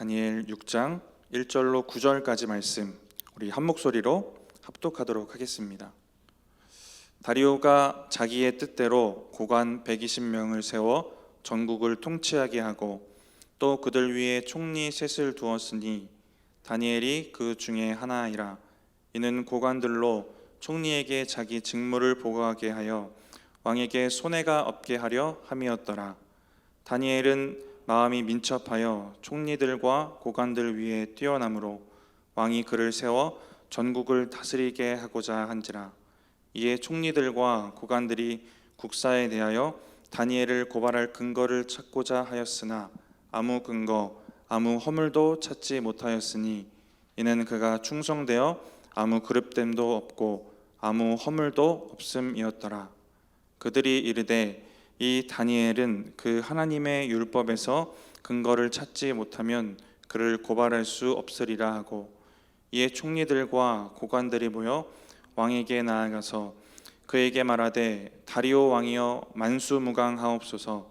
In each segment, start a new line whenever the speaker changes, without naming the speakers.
다니엘 6장 1절로 9절까지 말씀 우리 한 목소리로 합독하도록 하겠습니다. 다리오가 자기의 뜻대로 고관 120명을 세워 전국을 통치하게 하고 또 그들 위에 총리 셋을 두었으니 다니엘이 그 중에 하나이라 이는 고관들로 총리에게 자기 직무를 보고하게 하여 왕에게 손해가 없게 하려 함이었더라 다니엘은 마음이 민첩하여 총리들과 고관들 위에 뛰어남으로 왕이 그를 세워 전국을 다스리게 하고자 한지라. 이에 총리들과 고관들이 국사에 대하여 다니엘을 고발할 근거를 찾고자 하였으나 아무 근거 아무 허물도 찾지 못하였으니 이는 그가 충성되어 아무 그릇됨도 없고 아무 허물도 없음이었더라. 그들이 이르되 이 다니엘은 그 하나님의 율법에서 근거를 찾지 못하면 그를 고발할 수 없으리라 하고 이에 총리들과 고관들이 모여 왕에게 나아가서 그에게 말하되 다리오 왕이여 만수무강하옵소서.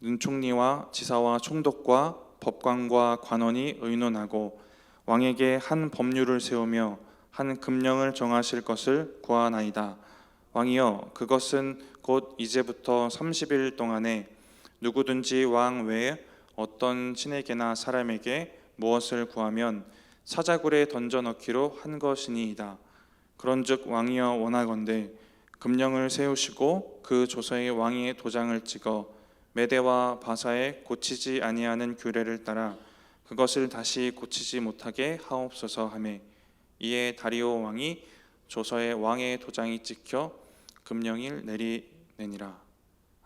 눈총리와 지사와 총독과 법관과 관원이 의논하고 왕에게 한 법률을 세우며 한 금령을 정하실 것을 구하나이다. 왕이여 그것은 곧 이제부터 30일 동안에 누구든지 왕 외에 어떤 신에게나 사람에게 무엇을 구하면 사자굴에 던져 넣기로 한 것이니이다. 그런즉 왕이여 원하건대 금령을 세우시고 그 조서에 왕의 도장을 찍어 메대와 바사에 고치지 아니하는 규례를 따라 그것을 다시 고치지 못하게 하옵소서 하매 이에 다리오 왕이 조서에 왕의 도장이 찍혀 금령일 내리 내니라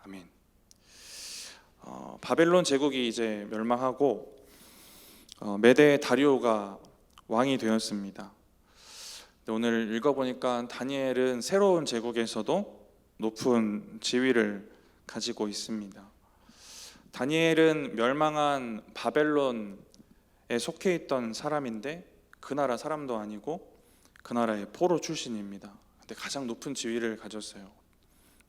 아멘. 어, 바벨론 제국이 이제 멸망하고 어, 메대 다리오가 왕이 되었습니다. 오늘 읽어보니까 다니엘은 새로운 제국에서도 높은 지위를 가지고 있습니다. 다니엘은 멸망한 바벨론에 속해 있던 사람인데 그 나라 사람도 아니고 그 나라의 포로 출신입니다. 근데 가장 높은 지위를 가졌어요.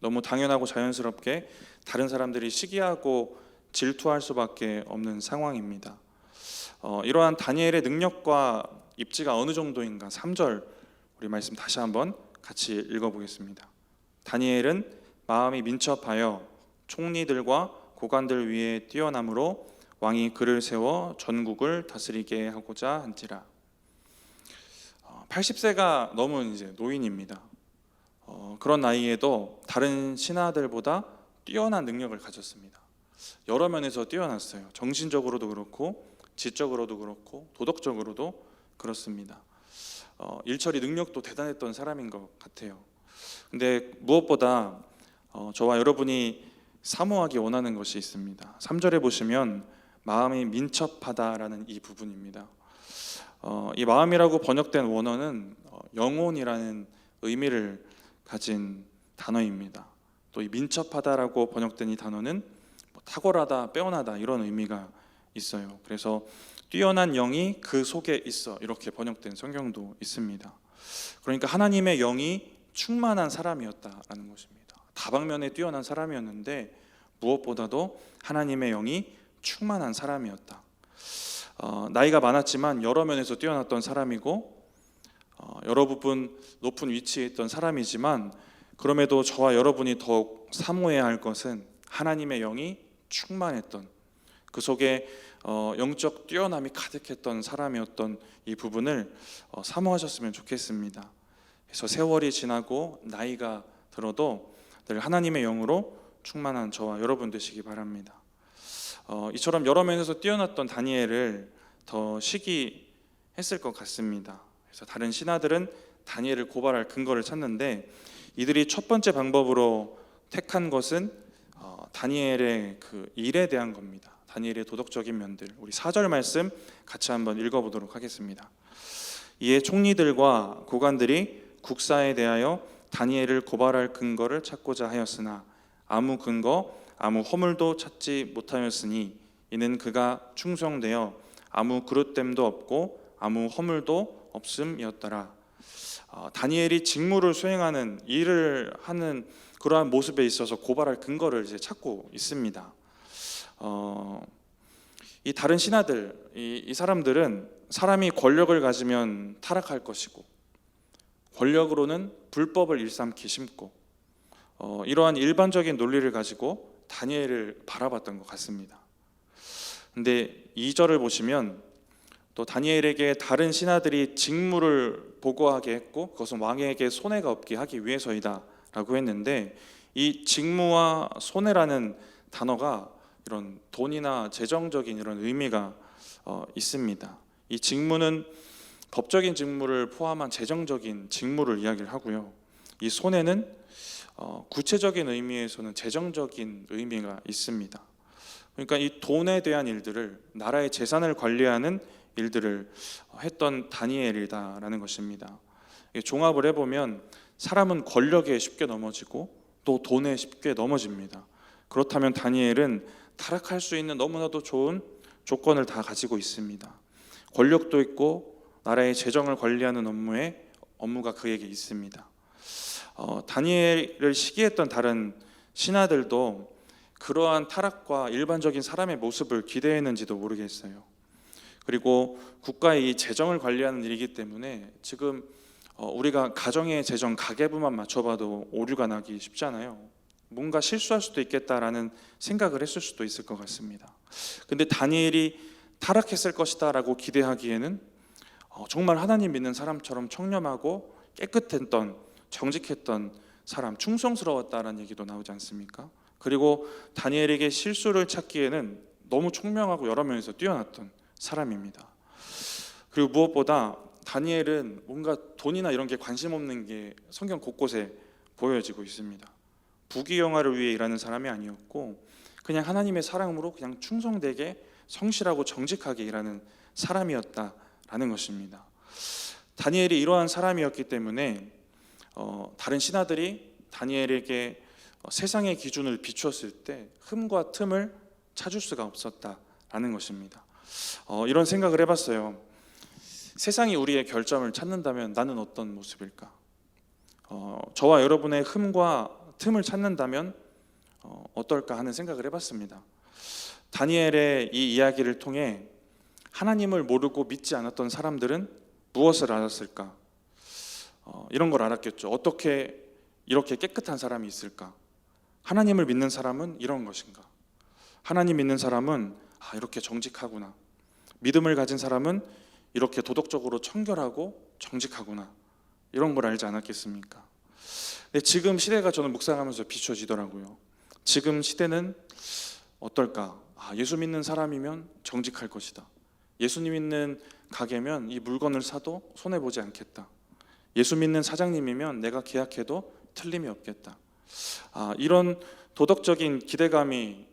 너무 당연하고 자연스럽게 다른 사람들이 시기하고 질투할 수밖에 없는 상황입니다. 어, 이러한 다니엘의 능력과 입지가 어느 정도인가 3절 우리 말씀 다시 한번 같이 읽어보겠습니다. 다니엘은 마음이 민첩하여 총리들과 고관들 위에 뛰어남으로 왕이 그를 세워 전국을 다스리게 하고자 한지라. 80세가 넘은 이제 노인입니다. 어, 그런 나이에도 다른 신하들보다 뛰어난 능력을 가졌습니다. 여러 면에서 뛰어났어요. 정신적으로도 그렇고 지적으로도 그렇고 도덕적으로도 그렇습니다. 어, 일처리 능력도 대단했던 사람인 것 같아요. 근데 무엇보다 어, 저와 여러분이 사모하기 원하는 것이 있습니다. 3절에 보시면 마음이 민첩하다라는 이 부분입니다. 어, 이 마음이라고 번역된 원어는 어, 영혼이라는 의미를 가진 단어입니다. 또 이 민첩하다라고 번역된 이 단어는 뭐 탁월하다, 빼어나다 이런 의미가 있어요. 그래서 뛰어난 영이 그 속에 있어 이렇게 번역된 성경도 있습니다. 그러니까 하나님의 영이 충만한 사람이었다라는 것입니다. 다방면에 뛰어난 사람이었는데 무엇보다도 하나님의 영이 충만한 사람이었다. 어, 나이가 많았지만 여러 면에서 뛰어났던 사람이고 어, 여러 부분 높은 위치에 있던 사람이지만 그럼에도 저와 여러분이 더욱 사모해야 할 것은 하나님의 영이 충만했던 그 속에 어, 영적 뛰어남이 가득했던 사람이었던 이 부분을 어, 사모하셨으면 좋겠습니다. 그래서 세월이 지나고 나이가 들어도 늘 하나님의 영으로 충만한 저와 여러분 되시기 바랍니다. 어, 이처럼 여러 면에서 뛰어났던 다니엘을 더 시기했을 것 같습니다. 그래서 다른 신하들은 다니엘을 고발할 근거를 찾는데 이들이 첫 번째 방법으로 택한 것은 어, 다니엘의 그 일에 대한 겁니다. 다니엘의 도덕적인 면들. 우리 4절 말씀 같이 한번 읽어 보도록 하겠습니다. 이에 총리들과 고관들이 국사에 대하여 다니엘을 고발할 근거를 찾고자 하였으나 아무 근거, 아무 허물도 찾지 못하였으니 이는 그가 충성되어 아무 그릇됨도 없고 아무 허물도 없음이었더라. 어, 다니엘이 직무를 수행하는 일을 하는 그러한 모습에 있어서 고발할 근거를 이제 찾고 있습니다. 어, 이 다른 신하들 이, 이 사람들은 사람이 권력을 가지면 타락할 것이고 권력으로는 불법을 일삼기 쉽고 어, 이러한 일반적인 논리를 가지고 다니엘을 바라봤던 것 같습니다. 근데 2절을 보시면 또 다니엘에게 다른 신하들이 직무를 보고하게 했고 그것은 왕에게 손해가 없게 하기 위해서이다라고 했는데 이 직무와 손해라는 단어가 이런 돈이나 재정적인 이런 의미가 어, 있습니다. 이 직무는 법적인 직무를 포함한 재정적인 직무를 이야기를 하고요. 이 손해는 어, 구체적인 의미에서는 재정적인 의미가 있습니다. 그러니까 이 돈에 대한 일들을 나라의 재산을 관리하는 일들을 했던 다니엘이다라는 것입니다. 종합을 해보면 사람은 권력에 쉽게 넘어지고 또 돈에 쉽게 넘어집니다. 그렇다면 다니엘은 타락할 수 있는 너무나도 좋은 조건을 다 가지고 있습니다. 권력도 있고 나라의 재정을 관리하는 업무에 업무가 그에게 있습니다. 어, 다니엘을 시기했던 다른 신하들도 그러한 타락과 일반적인 사람의 모습을 기대했는지도 모르겠어요. 그리고 국가의 이 재정을 관리하는 일이기 때문에 지금 어, 우리가 가정의 재정 가계부만 맞춰봐도 오류가 나기 쉽잖아요. 뭔가 실수할 수도 있겠다라는 생각을 했을 수도 있을 것 같습니다. 근데 다니엘이 타락했을 것이다라고 기대하기에는 어, 정말 하나님 믿는 사람처럼 청렴하고 깨끗했던 정직했던 사람, 충성스러웠다라는 얘기도 나오지 않습니까? 그리고 다니엘에게 실수를 찾기에는 너무 총명하고 여러 면에서 뛰어났던 사람입니다. 그리고 무엇보다 다니엘은 뭔가 돈이나 이런 게 관심 없는 게 성경 곳곳에 보여지고 있습니다. 부귀영화를 위해 일하는 사람이 아니었고 그냥 하나님의 사랑으로 그냥 충성되게 성실하고 정직하게 일하는 사람이었다라는 것입니다. 다니엘이 이러한 사람이었기 때문에 어, 다른 신하들이 다니엘에게 어, 세상의 기준을 비추었을 때 흠과 틈을 찾을 수가 없었다라는 것입니다. 어, 이런 생각을 해봤어요. 세상이 우리의 결점을 찾는다면 나는 어떤 모습일까? 어, 저와 여러분의 흠과 틈을 찾는다면 어, 어떨까 하는 생각을 해봤습니다. 다니엘의 이 이야기를 통해 하나님을 모르고 믿지 않았던 사람들은 무엇을 알았을까? 어, 이런 걸 알았겠죠. 어떻게 이렇게 깨끗한 사람이 있을까? 하나님을 믿는 사람은 이런 것인가? 하나님 믿는 사람은 아, 이렇게 정직하구나. 믿음을 가진 사람은 이렇게 도덕적으로 청결하고 정직하구나. 이런 걸 알지 않았겠습니까? 근데 지금 시대가 저는 묵상하면서 비춰지더라고요. 지금 시대는 어떨까? 아, 예수 믿는 사람이면 정직할 것이다. 예수님 믿는 가게면 이 물건을 사도 손해 보지 않겠다. 예수 믿는 사장님이면 내가 계약해도 틀림이 없겠다. 아, 이런 도덕적인 기대감이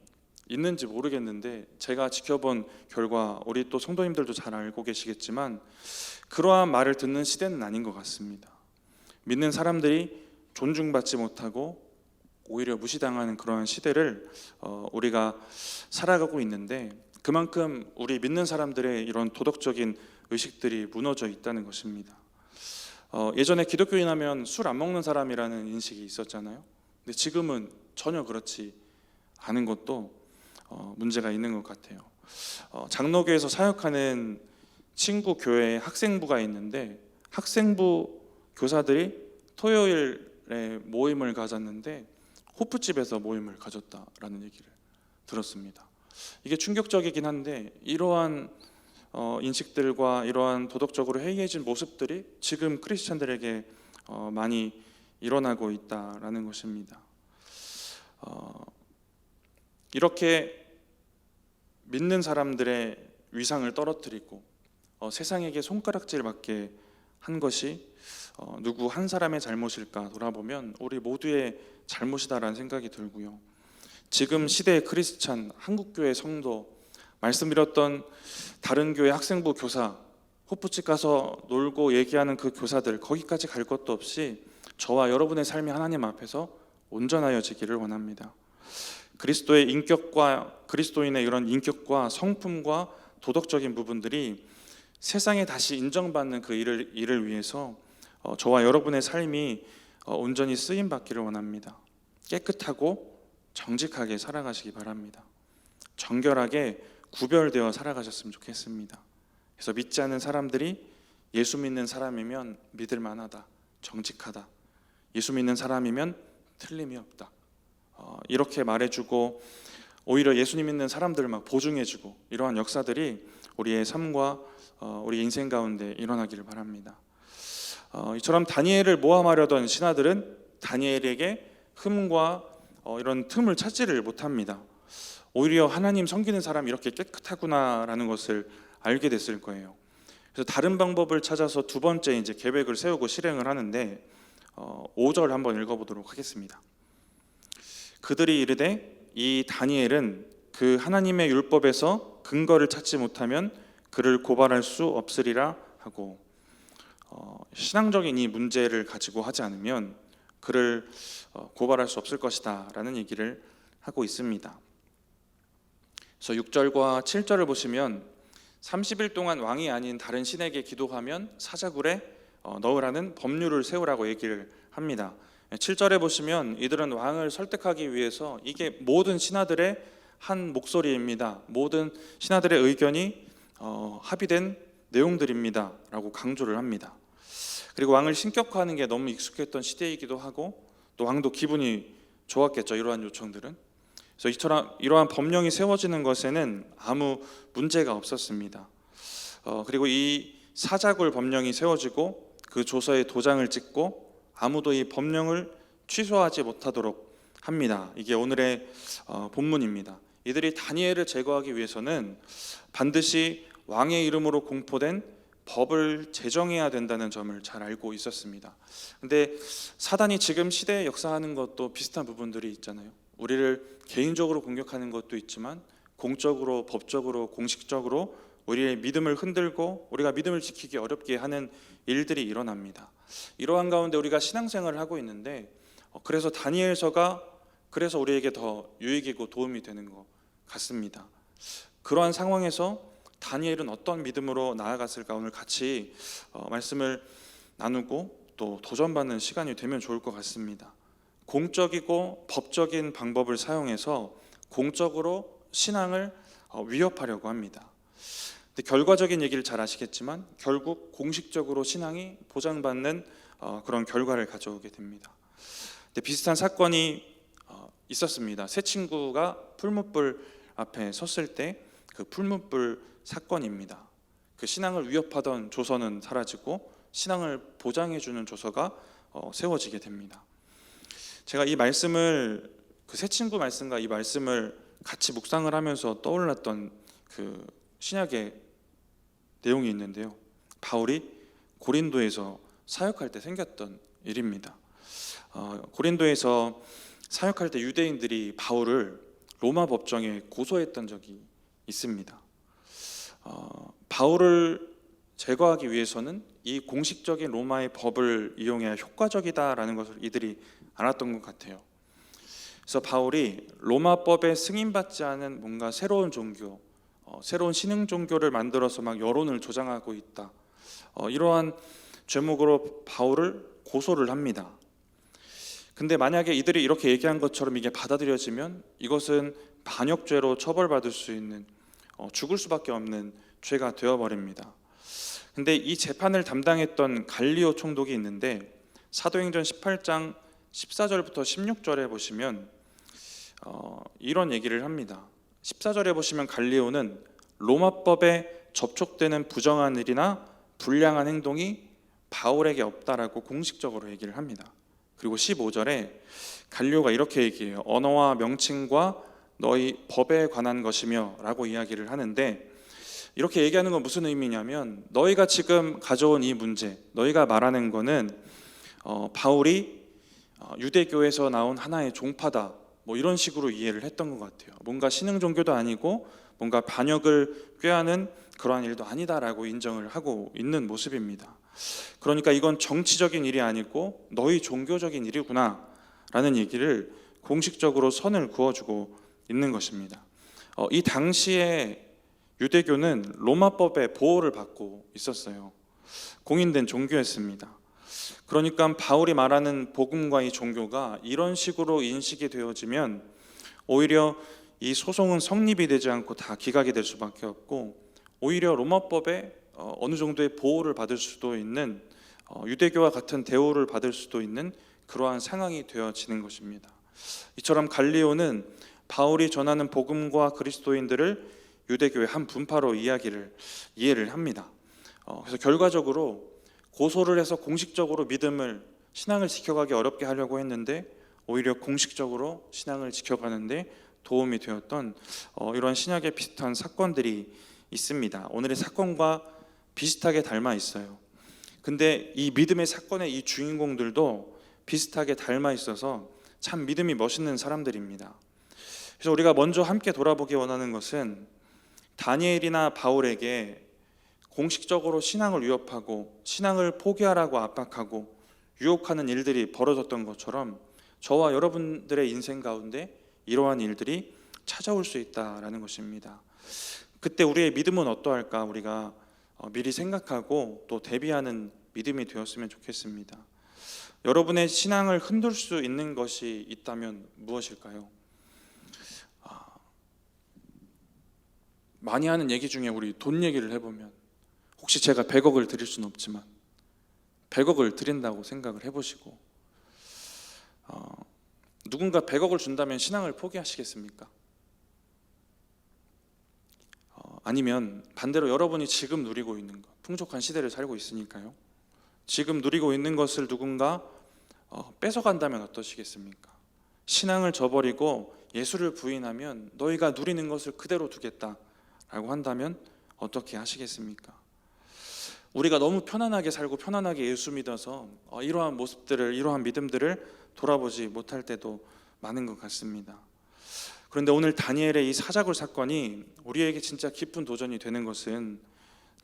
있는지 모르겠는데 제가 지켜본 결과 우리 또 성도님들도 잘 알고 계시겠지만 그러한 말을 듣는 시대는 아닌 것 같습니다. 믿는 사람들이 존중받지 못하고 오히려 무시당하는 그러한 시대를 어, 우리가 살아가고 있는데 그만큼 우리 믿는 사람들의 이런 도덕적인 의식들이 무너져 있다는 것입니다. 어, 예전에 기독교인 하면 술 안 먹는 사람이라는 인식이 있었잖아요. 근데 지금은 전혀 그렇지 않은 것도 어, 문제가 있는 것 같아요. 어, 장로교에서 사역하는 친구 교회 학생부가 있는데 학생부 교사들이 토요일에 모임을 가졌는데 호프집에서 모임을 가졌다라는 얘기를 들었습니다. 이게 충격적이긴 한데 이러한 어, 인식들과 이러한 도덕적으로 해이해진 모습들이 지금 크리스천들에게 어, 많이 일어나고 있다라는 것입니다. 어, 이렇게 믿는 사람들의 위상을 떨어뜨리고 어, 세상에게 손가락질 받게 한 것이 어, 누구 한 사람의 잘못일까 돌아보면 우리 모두의 잘못이다라는 생각이 들고요. 지금 시대의 크리스찬 한국교회 성도 말씀드렸던 다른 교회 학생부 교사 호프집 가서 놀고 얘기하는 그 교사들 거기까지 갈 것도 없이 저와 여러분의 삶이 하나님 앞에서 온전하여지기를 원합니다. 그리스도의 인격과 그리스도인의 이런 인격과 성품과 도덕적인 부분들이 세상에 다시 인정받는 그 일을 일을 위해서 어, 저와 여러분의 삶이 어, 온전히 쓰임 받기를 원합니다. 깨끗하고 정직하게 살아가시기 바랍니다. 정결하게 구별되어 살아가셨으면 좋겠습니다. 그래서 믿지 않는 사람들이 예수 믿는 사람이면 믿을 만하다, 정직하다. 예수 믿는 사람이면 틀림이 없다. 어, 이렇게 말해주고 오히려 예수님 믿는 사람들을 막 보증해주고 이러한 역사들이 우리의 삶과 어, 우리 인생 가운데 일어나기를 바랍니다. 어, 이처럼 다니엘을 모함하려던 신하들은 다니엘에게 흠과 어, 이런 틈을 찾지를 못합니다. 오히려 하나님 섬기는 사람이 이렇게 깨끗하구나라는 것을 알게 됐을 거예요. 그래서 다른 방법을 찾아서 두 번째 이제 계획을 세우고 실행을 하는데 어, 5절 한번 읽어보도록 하겠습니다. 그들이 이르되 이 다니엘은 그 하나님의 율법에서 근거를 찾지 못하면 그를 고발할 수 없으리라 하고 어, 신앙적인 이 문제를 가지고 하지 않으면 그를 어, 고발할 수 없을 것이다라는 얘기를 하고 있습니다. 그래서 6절과 7절을 보시면 30일 동안 왕이 아닌 다른 신에게 기도하면 사자굴에 어, 넣으라는 법률을 세우라고 얘기를 합니다. 7절에 보시면 이들은 왕을 설득하기 위해서 이게 모든 신하들의 한 목소리입니다. 모든 신하들의 의견이 어, 합의된 내용들입니다라고 강조를 합니다. 그리고 왕을 신격화하는 게 너무 익숙했던 시대이기도 하고 또 왕도 기분이 좋았겠죠. 이러한 요청들은. 그래서 이처럼 이러한 법령이 세워지는 것에는 아무 문제가 없었습니다. 어, 그리고 이 사자굴 법령이 세워지고 그 조서에 도장을 찍고 아무도 이 법령을 취소하지 못하도록 합니다. 이게 오늘의 어, 본문입니다. 이들이 다니엘을 제거하기 위해서는 반드시 왕의 이름으로 공포된 법을 제정해야 된다는 점을 잘 알고 있었습니다. 근데 사단이 지금 시대에 역사하는 것도 비슷한 부분들이 있잖아요. 우리를 개인적으로 공격하는 것도 있지만 공적으로, 법적으로, 공식적으로 우리의 믿음을 흔들고 우리가 믿음을 지키기 어렵게 하는 일들이 일어납니다. 이러한 가운데 우리가 신앙생활을 하고 있는데 어, 그래서 다니엘서가 그래서 우리에게 더 유익이고 도움이 되는 것 같습니다. 그러한 상황에서 다니엘은 어떤 믿음으로 나아갔을까 오늘 같이 어, 말씀을 나누고 또 도전받는 시간이 되면 좋을 것 같습니다. 공적이고 법적인 방법을 사용해서 공적으로 신앙을 어, 위협하려고 합니다. 근데 결과적인 얘기를 잘 아시겠지만 결국 공식적으로 신앙이 보장받는 어, 그런 결과를 가져오게 됩니다. 근데 비슷한 사건이 어, 있었습니다. 새 친구가 풀무불 앞에 섰을 때 그 풀무불 사건입니다. 그 신앙을 위협하던 조서는 사라지고 신앙을 보장해주는 조서가 어, 세워지게 됩니다. 제가 이 말씀을 그새 친구 말씀과 이 말씀을 같이 묵상을 하면서 떠올랐던 그 신약의 내용이 있는데요. 바울이 고린도에서 사역할 때 생겼던 일입니다. 어, 고린도에서 사역할 때 유대인들이 바울을 로마 법정에 고소했던 적이 있습니다. 어, 바울을 제거하기 위해서는 이 공식적인 로마의 법을 이용해야 효과적이다라는 것을 이들이 알았던 것 같아요. 그래서 바울이 로마법에 승인받지 않은 뭔가 새로운 종교, 어, 새로운 신흥 종교를 만들어서 막 여론을 조장하고 있다. 어, 이러한 죄목으로 바울을 고소를 합니다. 근데 만약에 이들이 이렇게 얘기한 것처럼 이게 받아들여지면 이것은 반역죄로 처벌받을 수 있는 어, 죽을 수밖에 없는 죄가 되어버립니다. 근데 이 재판을 담당했던 갈리오 총독이 있는데 사도행전 18장 14절부터 16절에 보시면 어, 이런 얘기를 합니다. 14절에 보시면 갈리오는 로마법에 접촉되는 부정한 일이나 불량한 행동이 바울에게 없다라고 공식적으로 얘기를 합니다. 그리고 15절에 갈리오가 이렇게 얘기해요. 언어와 명칭과 너희 법에 관한 것이며라고 이야기를 하는데 이렇게 얘기하는 건 무슨 의미냐면 너희가 지금 가져온 이 문제, 너희가 말하는 거는 어, 바울이 어, 유대교에서 나온 하나의 종파다. 뭐 이런 식으로 이해를 했던 것 같아요. 뭔가 신흥 종교도 아니고 뭔가 반역을 꾀하는 그러한 일도 아니다라고 인정을 하고 있는 모습입니다. 그러니까 이건 정치적인 일이 아니고 너희 종교적인 일이구나라는 얘기를 공식적으로 선을 그어주고 있는 것입니다. 어, 이 당시에 유대교는 로마법의 보호를 받고 있었어요. 공인된 종교였습니다. 그러니까 바울이 말하는 복음과 이 종교가 이런 식으로 인식이 되어지면 오히려 이 소송은 성립이 되지 않고 다 기각이 될 수밖에 없고 오히려 로마법에 어, 어느 정도의 보호를 받을 수도 있는 어, 유대교와 같은 대우를 받을 수도 있는 그러한 상황이 되어지는 것입니다. 이처럼 갈리오는 바울이 전하는 복음과 그리스도인들을 유대교의 한 분파로 이야기를 이해를 합니다. 어, 그래서 결과적으로 고소를 해서 공식적으로 믿음을 신앙을 지켜가기 어렵게 하려고 했는데 오히려 공식적으로 신앙을 지켜가는데 도움이 되었던 어, 이런 신약의 비슷한 사건들이 있습니다. 오늘의 사건과 비슷하게 닮아 있어요. 근데 이 믿음의 사건의 이 주인공들도 비슷하게 닮아 있어서 참 믿음이 멋있는 사람들입니다. 그래서 우리가 먼저 함께 돌아보기 원하는 것은 다니엘이나 바울에게 공식적으로 신앙을 위협하고 신앙을 포기하라고 압박하고 유혹하는 일들이 벌어졌던 것처럼 저와 여러분들의 인생 가운데 이러한 일들이 찾아올 수 있다라는 것입니다. 그때 우리의 믿음은 어떠할까 우리가 어, 미리 생각하고 또 대비하는 믿음이 되었으면 좋겠습니다. 여러분의 신앙을 흔들 수 있는 것이 있다면 무엇일까요? 아, 많이 하는 얘기 중에 우리 돈 얘기를 해보면 혹시 제가 100억을 드릴 수는 없지만 100억을 드린다고 생각을 해보시고 어, 누군가 100억을 준다면 신앙을 포기하시겠습니까? 어, 아니면 반대로 여러분이 지금 누리고 있는 것 풍족한 시대를 살고 있으니까요. 지금 누리고 있는 것을 누군가 어, 뺏어간다면 어떠시겠습니까? 신앙을 저버리고 예수를 부인하면 너희가 누리는 것을 그대로 두겠다라고 한다면 어떻게 하시겠습니까? 우리가 너무 편안하게 살고 편안하게 예수 믿어서 어, 이러한 모습들을 이러한 믿음들을 돌아보지 못할 때도 많은 것 같습니다. 그런데 오늘 다니엘의 이 사자굴 사건이 우리에게 진짜 깊은 도전이 되는 것은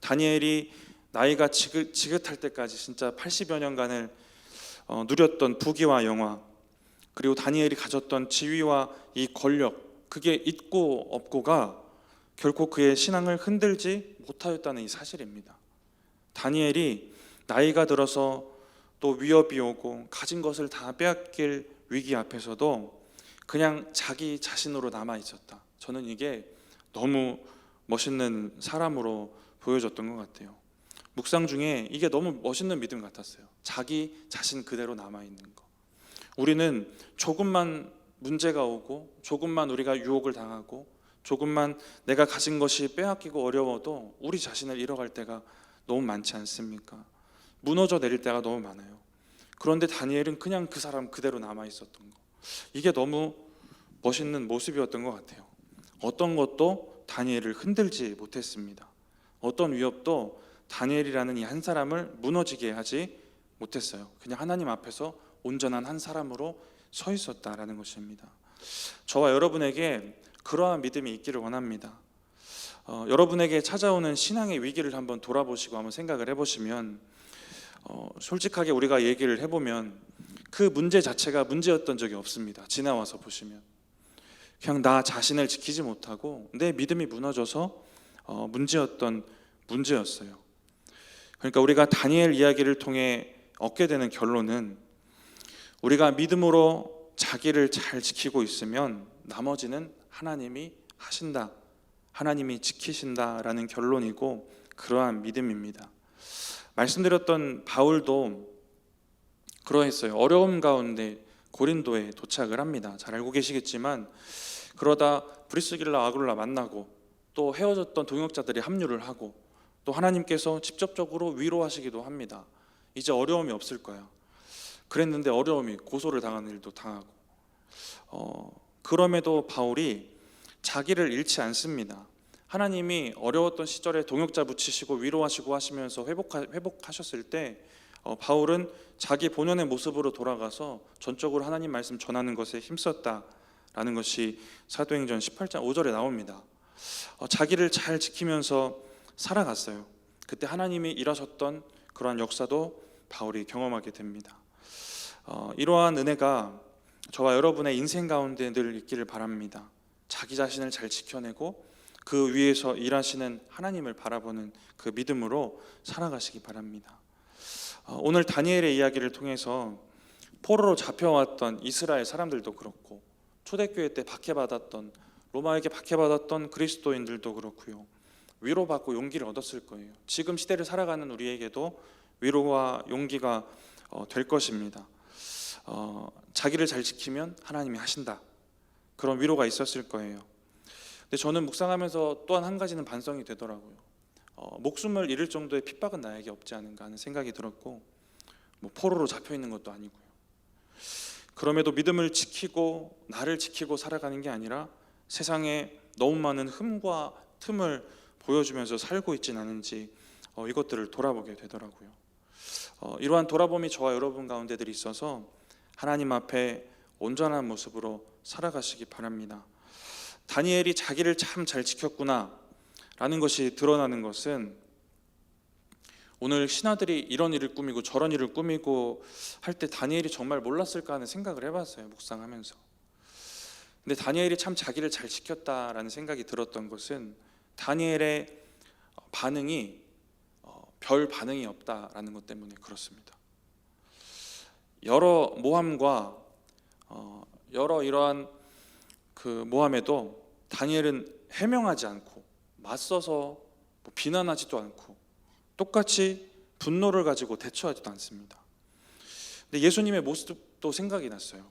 다니엘이 나이가 지긋, 지긋할 때까지 진짜 80여 년간을 어, 누렸던 부귀와 영화 그리고 다니엘이 가졌던 지위와 이 권력 그게 있고 없고가 결코 그의 신앙을 흔들지 못하였다는 이 사실입니다. 다니엘이 나이가 들어서 또 위협이 오고 가진 것을 다 빼앗길 위기 앞에서도 그냥 자기 자신으로 남아 있었다. 저는 이게 너무 멋있는 사람으로 보여졌던 것 같아요. 묵상 중에 이게 너무 멋있는 믿음 같았어요. 자기 자신 그대로 남아 있는 거. 우리는 조금만 문제가 오고 조금만 우리가 유혹을 당하고 조금만 내가 가진 것이 빼앗기고 어려워도 우리 자신을 잃어갈 때가 너무 많지 않습니까? 무너져 내릴 때가 너무 많아요. 그런데 다니엘은 그냥 그 사람 그대로 남아 있었던 거. 이게 너무 멋있는 모습이었던 것 같아요. 어떤 것도 다니엘을 흔들지 못했습니다. 어떤 위협도 다니엘이라는 이 한 사람을 무너지게 하지 못했어요. 그냥 하나님 앞에서 온전한 한 사람으로 서 있었다라는 것입니다. 저와 여러분에게 그러한 믿음이 있기를 원합니다. 어, 여러분에게 찾아오는 신앙의 위기를 한번 돌아보시고 한번 생각을 해보시면 어, 솔직하게 우리가 얘기를 해보면 그 문제 자체가 문제였던 적이 없습니다. 지나와서 보시면 그냥 나 자신을 지키지 못하고 내 믿음이 무너져서 어, 문제였던 문제였어요. 그러니까 우리가 다니엘 이야기를 통해 얻게 되는 결론은 우리가 믿음으로 자기를 잘 지키고 있으면 나머지는 하나님이 하신다. 하나님이 지키신다라는 결론이고 그러한 믿음입니다. 말씀드렸던 바울도 그러했어요. 어려움 가운데 고린도에 도착을 합니다. 잘 알고 계시겠지만 그러다 브리스길라 아굴라 만나고 또 헤어졌던 동역자들이 합류를 하고 또 하나님께서 직접적으로 위로하시기도 합니다. 이제 어려움이 없을 거야. 그랬는데 어려움이 고소를 당하는 일도 당하고 어, 그럼에도 바울이 자기를 잃지 않습니다. 하나님이 어려웠던 시절에 동역자 붙이시고 위로하시고 하시면서 회복하, 회복하셨을 때 어, 바울은 자기 본연의 모습으로 돌아가서 전적으로 하나님 말씀 전하는 것에 힘썼다라는 것이 사도행전 18장 5절에 나옵니다. 어, 자기를 잘 지키면서 살아갔어요. 그때 하나님이 일하셨던 그러한 역사도 바울이 경험하게 됩니다. 어, 이러한 은혜가 저와 여러분의 인생 가운데 늘 있기를 바랍니다. 자기 자신을 잘 지켜내고 그 위에서 일하시는 하나님을 바라보는 그 믿음으로 살아가시기 바랍니다. 어, 오늘 다니엘의 이야기를 통해서 포로로 잡혀왔던 이스라엘 사람들도 그렇고 초대교회 때 박해받았던 로마에게 박해받았던 그리스도인들도 그렇고요. 위로받고 용기를 얻었을 거예요. 지금 시대를 살아가는 우리에게도 위로와 용기가 어, 될 것입니다. 어, 자기를 잘 지키면 하나님이 하신다. 그런 위로가 있었을 거예요. 근데 저는 묵상하면서 또한 한 가지는 반성이 되더라고요. 어, 목숨을 잃을 정도의 핍박은 나에게 없지 않은가 하는 생각이 들었고 뭐 포로로 잡혀 있는 것도 아니고요. 그럼에도 믿음을 지키고 나를 지키고 살아가는 게 아니라 세상에 너무 많은 흠과 틈을 보여주면서 살고 있진 않은지 어, 이것들을 돌아보게 되더라고요. 어, 이러한 돌아봄이 저와 여러분 가운데들이 있어서 하나님 앞에 온전한 모습으로 살아가시기 바랍니다. 다니엘이 자기를 참 잘 지켰구나라는 것이 드러나는 것은 오늘 신하들이 이런 일을 꾸미고 저런 일을 꾸미고 할 때 다니엘이 정말 몰랐을까 하는 생각을 해봤어요 묵상하면서. 근데 다니엘이 참 자기를 잘 지켰다라는 생각이 들었던 것은 다니엘의 반응이 어, 별 반응이 없다라는 것 때문에 그렇습니다. 여러 모함과 어, 여러 이러한 그 모함에도 다니엘은 해명하지 않고 맞서서 뭐 비난하지도 않고 똑같이 분노를 가지고 대처하지도 않습니다. 근데 예수님의 모습도 생각이 났어요.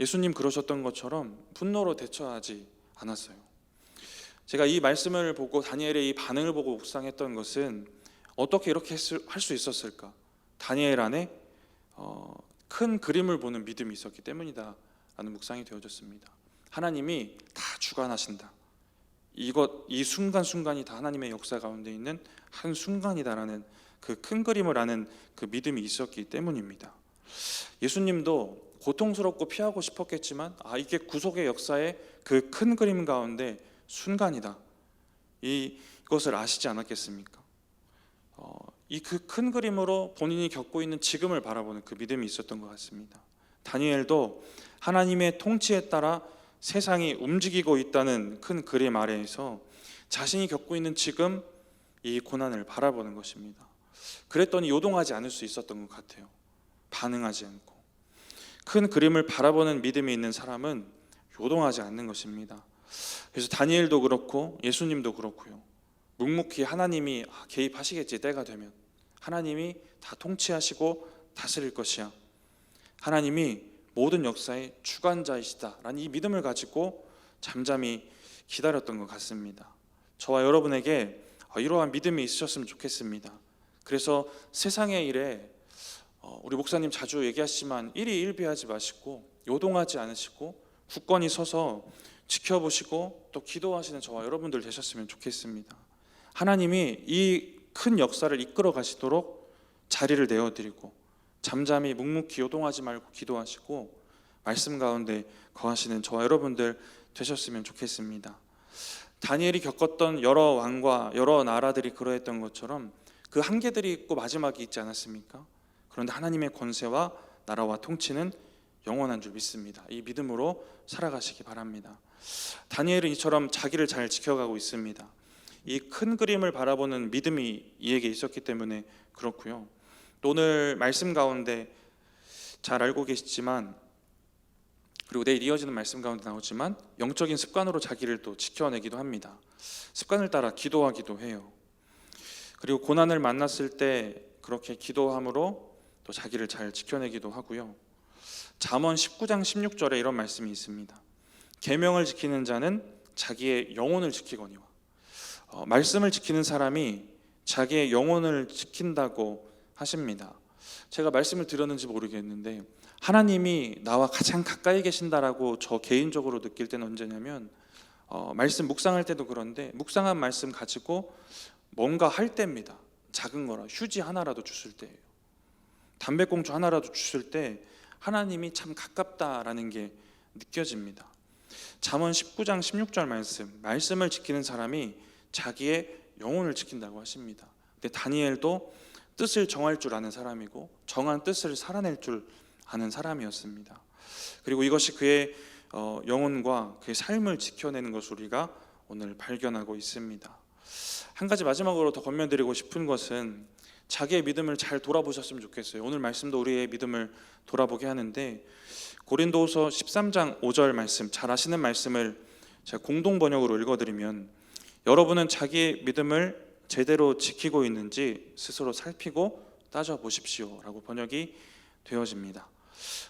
예수님 그러셨던 것처럼 분노로 대처하지 않았어요. 제가 이 말씀을 보고 다니엘의 이 반응을 보고 묵상했던 것은 어떻게 이렇게 할 수 있었을까? 다니엘 안에 어, 큰 그림을 보는 믿음이 있었기 때문이다라는 묵상이 되어졌습니다. 하나님이 다 주관하신다. 이것 이 순간 순간이 다 하나님의 역사 가운데 있는 한 순간이다라는 그 큰 그림을 아는 그 믿음이 있었기 때문입니다. 예수님도 고통스럽고 피하고 싶었겠지만 아 이게 구속의 역사의 그 큰 그림 가운데 순간이다. 이 이것을 아시지 않았겠습니까? 어, 이 그 큰 그림으로 본인이 겪고 있는 지금을 바라보는 그 믿음이 있었던 것 같습니다. 다니엘도 하나님의 통치에 따라 세상이 움직이고 있다는 큰 그림 아래에서 자신이 겪고 있는 지금 이 고난을 바라보는 것입니다. 그랬더니 요동하지 않을 수 있었던 것 같아요. 반응하지 않고 큰 그림을 바라보는 믿음이 있는 사람은 요동하지 않는 것입니다. 그래서 다니엘도 그렇고 예수님도 그렇고요. 묵묵히 하나님이 개입하시겠지 때가 되면 하나님이 다 통치하시고 다스릴 것이야. 하나님이 모든 역사의 주관자이시다라는 이 믿음을 가지고 잠잠히 기다렸던 것 같습니다. 저와 여러분에게 이러한 믿음이 있으셨으면 좋겠습니다. 그래서 세상의 일에 어, 우리 목사님 자주 얘기하시지만 일이 일비하지 마시고 요동하지 않으시고 굳건히 서서 지켜보시고 또 기도하시는 저와 여러분들 되셨으면 좋겠습니다. 하나님이 이 큰 역사를 이끌어 가시도록 자리를 내어 드리고 잠잠히 묵묵히 요동하지 말고 기도하시고 말씀 가운데 거하시는 저와 여러분들 되셨으면 좋겠습니다. 다니엘이 겪었던 여러 왕과 여러 나라들이 그러했던 것처럼 그 한계들이 있고 마지막이 있지 않았습니까? 그런데 하나님의 권세와 나라와 통치는 영원한 줄 믿습니다. 이 믿음으로 살아가시기 바랍니다. 다니엘은 이처럼 자기를 잘 지켜가고 있습니다. 이 큰 그림을 바라보는 믿음이 이에게 있었기 때문에 그렇고요. 또 오늘 말씀 가운데 잘 알고 계시지만 그리고 내일 이어지는 말씀 가운데 나오지만 영적인 습관으로 자기를 또 지켜내기도 합니다. 습관을 따라 기도하기도 해요. 그리고 고난을 만났을 때 그렇게 기도함으로 또 자기를 잘 지켜내기도 하고요. 잠언 19장 16절에 이런 말씀이 있습니다. 계명을 지키는 자는 자기의 영혼을 지키거니와 어, 말씀을 지키는 사람이 자기의 영혼을 지킨다고 하십니다. 제가 말씀을 드렸는지 모르겠는데 하나님이 나와 가장 가까이 계신다라고 저 개인적으로 느낄 때는 언제냐면 어, 말씀 묵상할 때도 그런데 묵상한 말씀 가지고 뭔가 할 때입니다. 작은 거라 휴지 하나라도 주실 때예요. 담배꽁초 하나라도 주실 때 하나님이 참 가깝다라는 게 느껴집니다. 잠언 19장 16절 말씀, 말씀을 지키는 사람이 자기의 영혼을 지킨다고 하십니다. 근데 다니엘도 뜻을 정할 줄 아는 사람이고 정한 뜻을 살아낼 줄 아는 사람이었습니다. 그리고 이것이 그의 어, 영혼과 그의 삶을 지켜내는 것을 우리가 오늘 발견하고 있습니다. 한 가지 마지막으로 더 건면드리고 싶은 것은 자기의 믿음을 잘 돌아보셨으면 좋겠어요. 오늘 말씀도 우리의 믿음을 돌아보게 하는데 고린도후서 13장 5절 말씀 잘 아시는 말씀을 제가 공동 번역으로 읽어드리면 여러분은 자기의 믿음을 제대로 지키고 있는지 스스로 살피고 따져 보십시오라고 번역이 되어집니다.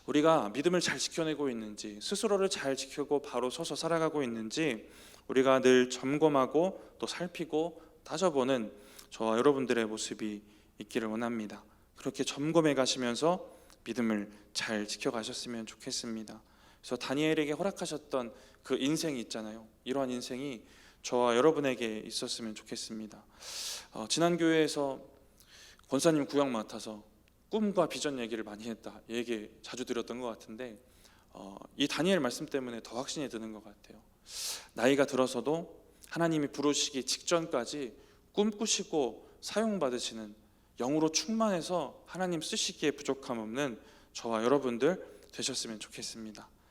우리가 믿음을 잘 지켜내고 있는지 스스로를 잘 지키고 바로 서서 살아가고 있는지 우리가 늘 점검하고 또 살피고 따져보는 저와 여러분들의 모습이 있기를 원합니다. 그렇게 점검해 가시면서 믿음을 잘 지켜가셨으면 좋겠습니다. 그래서 다니엘에게 허락하셨던 그 인생이 있잖아요. 이러한 인생이 저와 여러분에게 있었으면 좋겠습니다. 어, 지난 교회에서 권사님 구역 맡아서 꿈과 비전 얘기를 많이 했다. 이 얘기 자주 드렸던 것 같은데 어, 이 다니엘 말씀 때문에 더 확신이 드는 것 같아요. 나이가 들어서도 하나님이 부르시기 직전까지 꿈꾸시고 사용받으시는 영으로 충만해서 하나님 쓰시기에 부족함 없는 저와 여러분들 되셨으면 좋겠습니다.